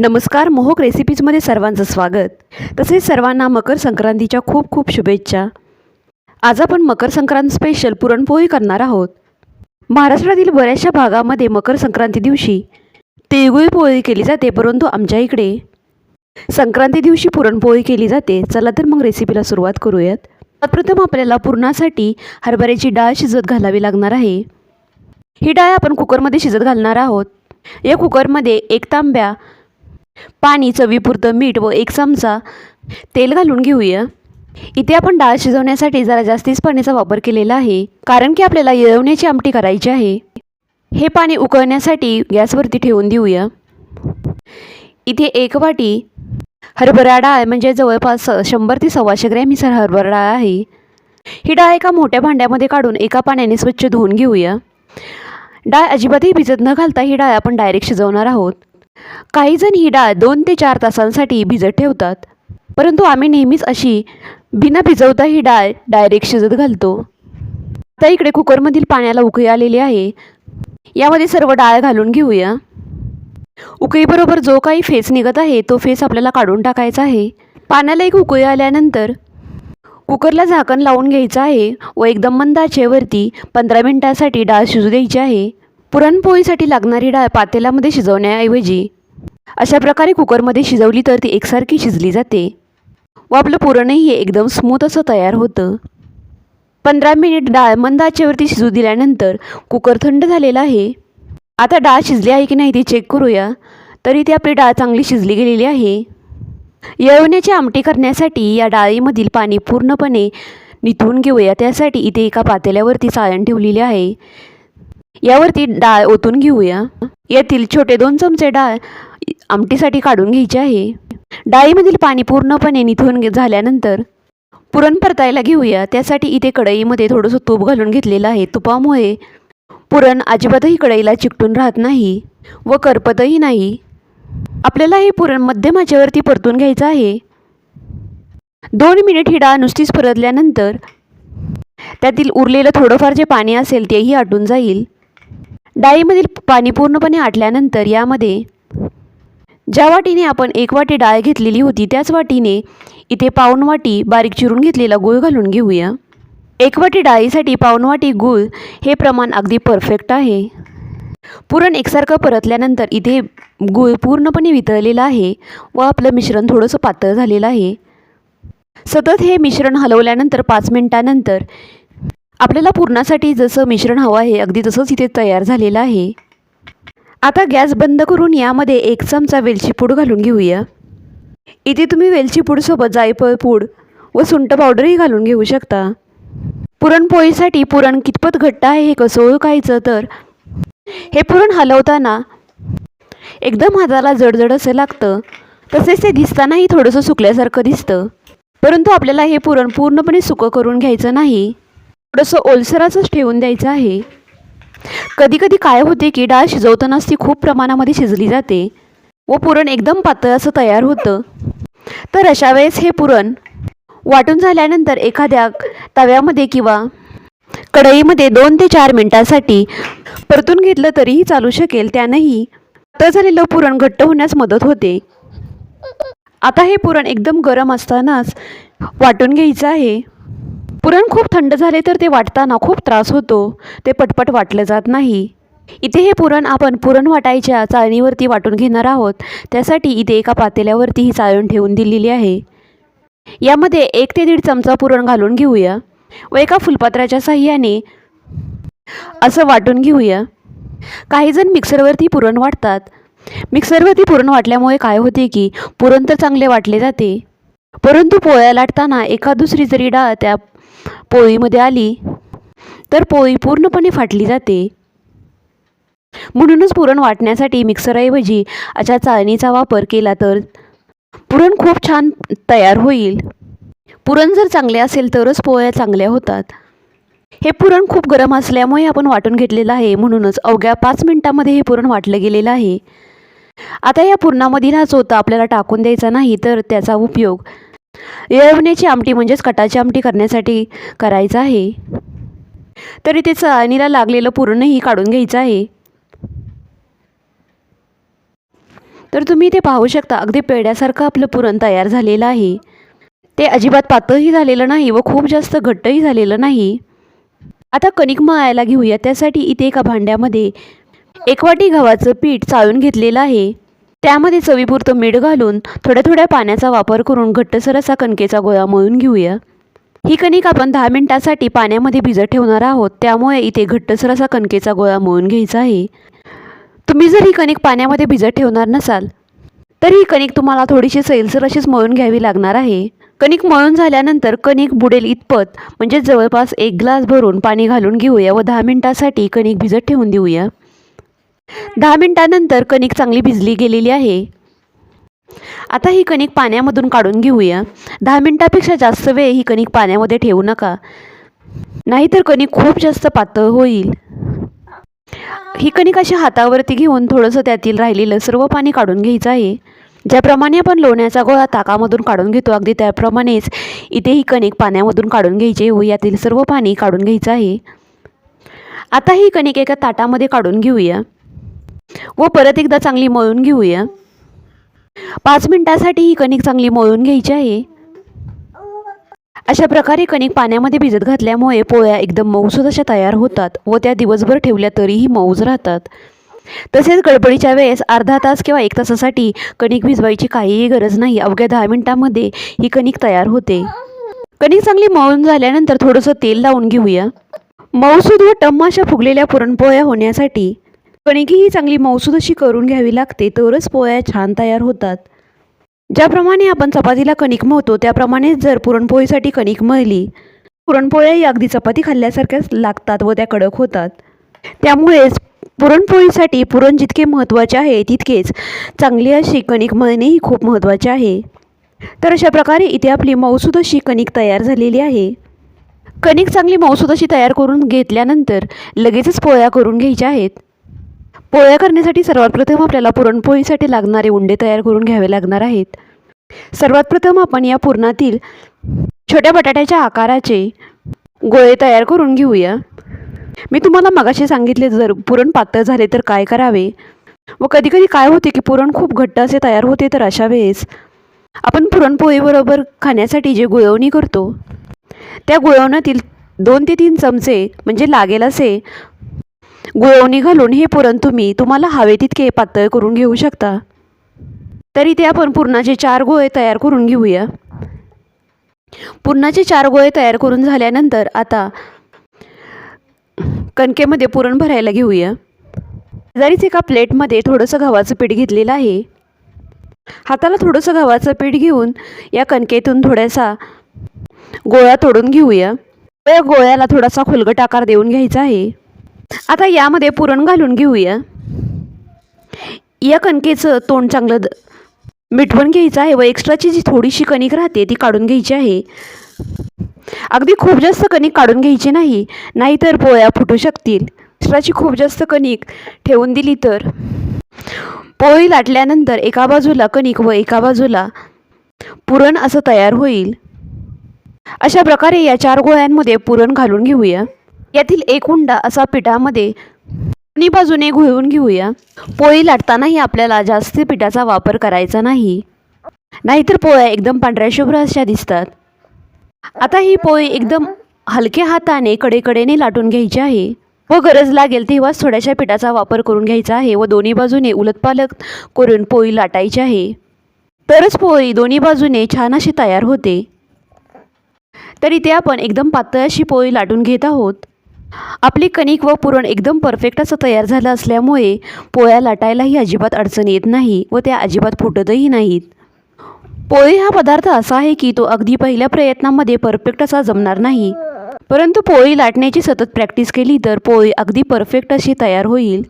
नमस्कार मोहक रेसिपीजमध्ये सर्वांचं स्वागत. तसेच सर्वांना मकर संक्रांतीच्या खूप खूप शुभेच्छा. आज आपण मकर संक्रांत स्पेशल पुरणपोळी करणार आहोत. महाराष्ट्रातील बऱ्याचशा भागामध्ये मकर संक्रांती दिवशी तिळगुळी पोळी केली जाते परंतु आमच्या इकडे संक्रांती दिवशी पुरणपोळी केली जाते. चला तर मग रेसिपीला सुरुवात करूयात. प्रथम आपल्याला पुरणासाठी हरभऱ्याची डाळ शिजत घालावी लागणार आहे. ही डाळ आपण कुकरमध्ये शिजत घालणार आहोत. या कुकरमध्ये एक तांब्या पाणी चवीपुरतं मीठ व एक चमचा तेल घालून घेऊया. इथे आपण डाळ शिजवण्यासाठी जरा जास्तीच पाण्याचा वापर केलेला आहे कारण की आपल्याला येळवण्याची आमटी करायची आहे. हे पाणी उकळण्यासाठी गॅसवरती ठेवून देऊया. इथे एक वाटी हरभरा डाळ म्हणजे जवळपास शंभर ते सव्वाशे ग्रॅम सर हरभरा डाळ आहे. ही डाळ एका मोठ्या भांड्यामध्ये काढून एका पाण्याने स्वच्छ धुवून घेऊया. डाळ अजिबातही भिजत न घालता ही डाळ आपण डायरेक्ट शिजवणार आहोत. काहीजण ही डाळ दोन ते चार तासांसाठी भिजत ठेवतात. परंतु आम्ही नेहमीच अशी बिना भिजवता ही डाळ डायरेक्ट शिजत घालतो. आता इकडे कुकरमधील पाण्याला उकळी आलेली आहे. यामध्ये सर्व डाळ घालून घेऊया. उकळीबरोबर जो काही फेस निघत आहे तो फेस आपल्याला काढून टाकायचा आहे. पाण्याला एक उकळी आल्यानंतर कुकरला झाकण लावून घ्यायचं आहे व एकदम मंदाचेवरती पंधरा मिनटासाठी डाळ शिजू द्यायची आहे. पुरणपोळीसाठी लागणारी डाळ पातेल्यामध्ये शिजवण्याऐवजी अशा प्रकारे कुकरमध्ये शिजवली तर ती एकसारखी शिजली जाते व आपलं पुरणही एकदम स्मूथ असं तयार होतं. पंधरा मिनिट डाळ मंद आचेवरती शिजू दिल्यानंतर कुकर थंड झालेला आहे. आता डाळ शिजली आहे की नाही ते चेक करूया. तरी ती आपली डाळ चांगली शिजली गेलेली आहे. येळवण्याची आमटी करण्यासाठी या डाळीमधील पाणी पूर्णपणे निथळून घेऊया. त्यासाठी इथे एका पातेल्यावरती चाळण ठेवलेली आहे. यावरती डाळ ओतून घेऊया. यातील छोटे दोन चमचे डाळ आमटीसाठी काढून घ्यायचे आहे. डाळीमधील पाणी पूर्णपणे निथून झाल्यानंतर पुरण परतायला घेऊया. त्यासाठी इथे कढईमध्ये थोडंसं तूप घालून घेतलेलं आहे. तुपामुळे पुरण अजिबातही कढईला चिकटून राहत नाही व करपतही नाही. आपल्याला हे पुरण मध्यम आचेवरती परतून घ्यायचं आहे. दोन मिनिट ही डाळ नुसतीच परतल्यानंतर त्यातील उरलेलं थोडंफार जे पाणी असेल तेही आटून जाईल. डाळीमधील पाणी पूर्णपणे आटल्यानंतर यामध्ये ज्या वाटीने आपण एक वाटी डाळ घेतलेली होती त्याच वाटीने इथे पाऊण वाटी बारीक चिरून घेतलेला गूळ घालून घेऊया. एक वाटी डाळीसाठी पाऊण वाटी गूळ हे प्रमाण अगदी परफेक्ट आहे. पुरण एकसारखं परतल्यानंतर इथे गूळ पूर्णपणे वितळलेलं आहे व आपलं मिश्रण थोडंसं पातळ झालेलं आहे. सतत हे मिश्रण हलवल्यानंतर पाच मिनटानंतर आपल्याला पुरणासाठी जसं मिश्रण हवं आहे अगदी तसंच इथे तयार झालेलं आहे. आता गॅस बंद करून यामध्ये एक चमचा वेलची पूड घालून घेऊया. इथे तुम्ही वेलची पूडसोबत जायफळ पूड व सुंट पावडरही घालून घेऊ शकता. पुरणपोळीसाठी पुरण कितपत घट्ट आहे हे कसं ओळखायचं तर? हे पुरण हलवताना एकदम हाताला जडजड असं लागतं. तसेच ते दिसतानाही थोडंसं सुकल्यासारखं दिसतं. परंतु आपल्याला हे पुरण पूर्णपणे सुकं करून घ्यायचं नाही. थोडंसं ओलसराचंच ठेवून द्यायचं आहे. कधीकधी काय होते की डाळ शिजवतानाच ती खूप प्रमाणामध्ये शिजली जाते व पुरण एकदम पातळ असं तयार होतं. तर अशा वेळेस हे पुरण वाटून झाल्यानंतर एखाद्या तव्यामध्ये किंवा कढईमध्ये दोन ते चार मिनटासाठी परतून घेतलं तरीही चालू शकेल त्यानंही पातळ झालेलं पुरण घट्ट होण्यास मदत होते. आता हे पुरण एकदम गरम असतानाच वाटून घ्यायचं आहे. पुरण खूप थंड झाले तर ते वाटताना खूप त्रास होतो. ते पटपट वाटलं जात नाही. इथे हे पुरण आपण पुरण वाटायच्या चाळणीवरती वाटून घेणार आहोत. त्यासाठी इथे एका पातेल्यावरती ही चाळण ठेवून दिलेली आहे. यामध्ये एक ते दीड चमचा पुरण घालून घेऊया व एका फुलपात्राच्या साह्याने असं वाटून घेऊया. काही जण मिक्सरवरती पुरण वाटतात. मिक्सरवरती पुरण वाटल्यामुळे काय होते की पुरण तर चांगले वाटले जाते. परंतु पोळ्या लाटताना एका दुसरी जरी डाळ त्या पोळीमध्ये आली तर पोळी पूर्णपणे फाटली जाते. म्हणूनच पुरण वाटण्यासाठी मिक्सरऐवजी अशा चाळणीचा वापर केला तर पुरण खूप छान तयार होईल. पुरण जर चांगले असेल तरच पोळ्या चांगल्या होतात. हे पुरण खूप गरम असल्यामुळे आपण वाटून घेतलेलं आहे म्हणूनच अवघ्या पाच मिनटामध्ये हे पुरण वाटलं गेलेलं आहे. आता या पुरणामधील हा चोथा आपल्याला टाकून द्यायचा नाही तर त्याचा उपयोग येळवण्याची आमटी म्हणजेच कटाची आमटी करण्यासाठी करायचं आहे. तरी ते चाळणीला लागलेलं पुरणही काढून घ्यायचं आहे. तर तुम्ही ते पाहू शकता अगदी पेड्यासारखं आपलं पुरण तयार झालेलं आहे. ते अजिबात पातळही झालेलं नाही व खूप जास्त घट्टही झालेलं नाही. आता कणिक मळायला घेऊया त्यासाठी इथे एका भांड्यामध्ये एक वाटी गव्हाचं पीठ चाळून घेतलेलं आहे. त्यामध्ये चवीपुरतं मीठ घालून थोड्या थोड्या पाण्याचा वापर करून घट्टसर असा कणकेचा गोळा मळून घेऊया. ही कणिक आपण दहा मिनिटासाठी पाण्यामध्ये भिजत ठेवणार आहोत. त्यामुळे इथे घट्टसर असा कणकेचा गोळा मळून घ्यायचा आहे. तुम्ही जर ही कणिक पाण्यामध्ये भिजत ठेवणार नसाल तर ही कणिक तुम्हाला थोडीशी सैलसर अशीच मळून घ्यावी लागणार आहे. कणिक मळून झाल्यानंतर कणिक बुडेल इतपत म्हणजे जवळपास एक ग्लास भरून पाणी घालून घेऊया व दहा मिनिटासाठी कणिक भिजत ठेवून देऊया. दहा मिनटानंतर कणिक चांगली भिजली गेलेली आहे. आता ही कणिक पाण्यामधून काढून घेऊया. दहा मिनटापेक्षा जास्त वेळ ही कणिक पाण्यामध्ये ठेवू नका. नाहीतर कणिक खूप जास्त पातळ होईल. ही कणिक अशी हातावरती घेऊन थोडंसं त्यातील राहिलेलं सर्व पाणी काढून घ्यायचं आहे. ज्याप्रमाणे आपण लोण्याचा गोळा ताकामधून काढून घेतो अगदी त्याप्रमाणेच इथे ही कणिक पाण्यामधून काढून घ्यायची व यातील सर्व पाणी काढून घ्यायचं आहे. आता ही कणिक एका ताटामध्ये काढून घेऊया. व परत एकदा चांगली मळून घेऊया. पाच मिनिटासाठी ही कणिक चांगली मळून घ्यायची आहे. अशा प्रकारे कणिक पाण्यामध्ये भिजत घातल्यामुळे पोळ्या एकदम मऊसूद अशा तयार होतात व त्या दिवसभर ठेवल्या तरीही मऊज राहतात. तसेच गडबडीच्या वेळेस अर्धा तास किंवा एक तासासाठी कणिक भिजवायची काहीही गरज नाही. अवघ्या दहा मिनिटांमध्ये ही कणिक तयार होते. कणिक चांगली मळून झाल्यानंतर थोडंसं तेल लावून घेऊया. मऊसूद व टम्म अशा फुगलेल्या पुरणपोळ्या होण्यासाठी कणिकी ही चांगली मौसूद अशी करून घ्यावी लागते तरच पोळ्या छान तयार होतात. ज्याप्रमाणे आपण चपातीला कणिक मळतो त्याप्रमाणेच जर पुरणपोळीसाठी कणिक मळली पुरणपोळ्याही अगदी चपाती खाल्ल्यासारख्याच लागतात व त्या कडक होतात. त्यामुळेच पुरणपोळीसाठी पुरण जितके महत्त्वाचे आहे तितकेच चांगली अशी कणिक मळणेही खूप महत्त्वाचे आहे. तर अशा प्रकारे इथे आपली मौसूद अशी कणिक तयार झालेली आहे. कणिक चांगली मौसूद अशी तयार करून घेतल्यानंतर लगेचच पोळ्या करून घ्यायच्या आहेत. पोळ्या करण्यासाठी सर्वात प्रथम आपल्याला पुरणपोळीसाठी लागणारे उंडे तयार करून घ्यावे लागणार आहेत. सर्वात प्रथम आपण या पुरणातील छोट्या बटाट्याच्या आकाराचे गोळे तयार करून घेऊया. मी तुम्हाला मगाशी सांगितले जर पुरण पातळ झाले तर काय करावे? व कधीकधी काय होते की पुरण खूप घट्ट असे तयार होते तर अशा वेळेस आपण पुरणपोळीबरोबर खाण्यासाठी जे गुळवणी करतो त्या गुळवण्यातील दोन ते तीन चमचे म्हणजे लागेल असे गुळवणी घालून हे पुरण तुम्ही तुम्हाला हवे तितके पातळ करून घेऊ शकता. तरी ते आपण पुरणाचे चार गोळे तयार करून घेऊया. पुरणाचे चार गोळे तयार करून झाल्यानंतर आता कणकेमध्ये पुरण भरायला घेऊया. जरीच एका प्लेटमध्ये थोडंसं गव्हाचं पीठ घेतलेलं आहे. हाताला थोडंसं गव्हाचं पीठ घेऊन या कणकेतून थोडासा गोळा तोडून घेऊया. या गोळ्याला थोडासा खोलगट आकार देऊन घ्यायचा आहे. आता यामध्ये पुरण घालून घेऊया. या कणकेचं तोंड चांगलं द घ्यायचं आहे व एक्स्ट्राची जी थोडीशी कणिक राहते ती काढून घ्यायची आहे. अगदी खूप जास्त कणिक काढून घ्यायची नाही नाहीतर पोळ्या फुटू शकतील. एक्स्ट्राची खूप जास्त कणिक ठेवून दिली तर. पोळी लाटल्यानंतर एका बाजूला कणिक व एका बाजूला पुरण असं तयार होईल. अशा प्रकारे या चार गोळ्यांमध्ये पुरण घालून घेऊया. यातील एक हुंडा असा पिठामध्ये दोन्ही बाजूने घुळवून घेऊया. पोळी लाटतानाही आपल्याला जास्त पिठाचा वापर करायचा नाही. नाहीतर पोळ्या एकदम पांढऱ्या शुभ्र अशा दिसतात. आता ही पोळी एकदम हलक्या हाताने कडेकडेने लाटून घ्यायची आहे. व गरज लागेल तेव्हाच थोड्याशा पिठाचा वापर करून घ्यायचा आहे व दोन्ही बाजूने उलटपालट करून पोळी लाटायची आहे. तरच पोळी दोन्ही बाजूने छान अशी तयार होते. तर इथे आपण एकदम पातळ अशी पोळी लाटून घेत आहोत. आपली कणिक व पुरण एकदम परफेक्ट असं तयार झालं असल्यामुळे पोळ्या लाटायलाही अजिबात अडचण येत नाही व त्या अजिबात फुटतही नाहीत. पोळी हा पदार्थ असा आहे की तो अगदी पहिल्या प्रयत्नामध्ये परफेक्ट असा जमणार नाही. परंतु पोळी लाटण्याची सतत प्रॅक्टिस केली तर पोळी अगदी परफेक्ट अशी तयार होईल.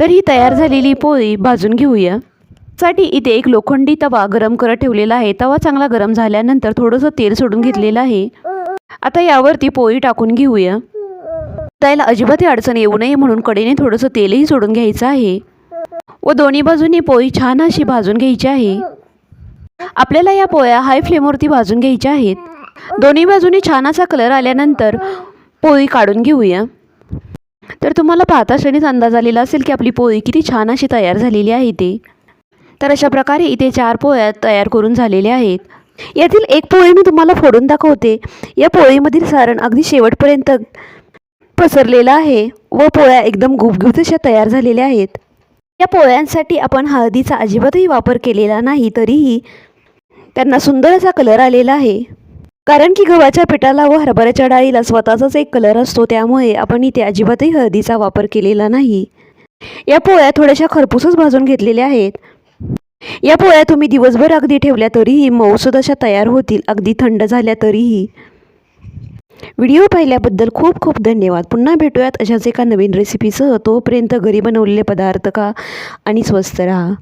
तर ही तयार झालेली पोळी भाजून घेऊया. साठी इथे एक लोखंडी तवा गरम करत ठेवलेला आहे. तवा चांगला गरम झाल्यानंतर थोडंसं तेल सोडून घेतलेलं आहे. आता यावरती पोळी टाकून घेऊया. त्याला अजिबातही अडचण येऊ नये म्हणून कडेने थोडंसं तेलही सोडून घ्यायचं आहे. व दोन्ही बाजूनी पोळी छान अशी भाजून घ्यायची आहे. आपल्याला या पोळ्या हाय फ्लेमवरती भाजून घ्यायच्या आहेत. दोन्ही बाजूनी छान असा कलर आल्यानंतर पोळी काढून घेऊया. तर तुम्हाला पाहता क्षणीच अंदाज आलेला असेल की आपली पोळी किती छान अशी तयार झालेली आहे ते. तर अशा प्रकारे इथे चार पोळ्या तयार करून झालेल्या आहेत. यातील एक पोळी मी तुम्हाला फोडून दाखवते. या पोळीमधील सारण अगदी शेवटपर्यंत पसरलेला आहे व पोळ्या एकदम गुबगुबीत अशा तयार झालेल्या आहेत. या पोळ्यांसाठी आपण हळदीचा अजिबातही वापर केलेला नाही तरीही त्यांना सुंदर असा कलर आलेला आहे. कारण की गव्हाच्या पिठाला व हरभऱ्याच्या डाळीला स्वतःचाच एक कलर असतो त्यामुळे आपण इथे अजिबातही हळदीचा वापर केलेला नाही. या पोळ्या थोड्याशा खरपूसच भाजून घेतलेल्या आहेत. या पोळ्या तुम्ही दिवसभर अगदी ठेवल्या तरीही मऊसुद अशा तयार होतील अगदी थंड झाल्या तरीही. व्हिडिओ पाहिल्याबद्दल खूप खूप धन्यवाद. पुन्हा भेटूयात अशाच एका नवीन रेसिपीसह तोपर्यंत घरी बनवलेले पदार्थ का आणि स्वस्त राहा.